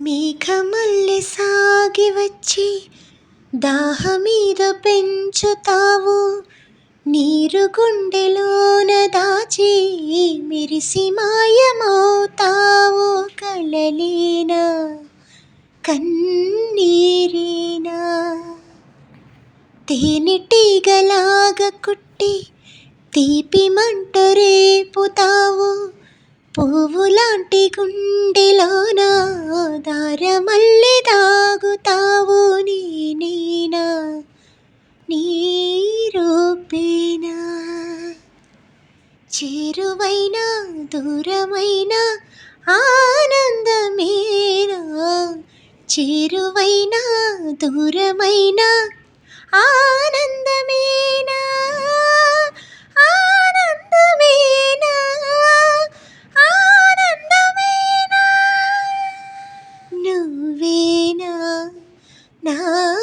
మేఘమల్లె సాగి వచ్చి దాహమీద పెంచుతావు. నీరు గుండెలోన దాచి మెరిసి మాయమవుతావు. కలలేనా కన్నీరేనా తేనెటీగలాగ కుట్టి తీపి మంట రేపుతావు. పువ్వులాంటి గుండెలోన చేరువైనా దూరమైనా ఆనందమేనా? చేరువైనా దూరమైనా ఆనందమేనా? ఆనందమేనా? ఆనందమేనా? నువ్వేనా? నా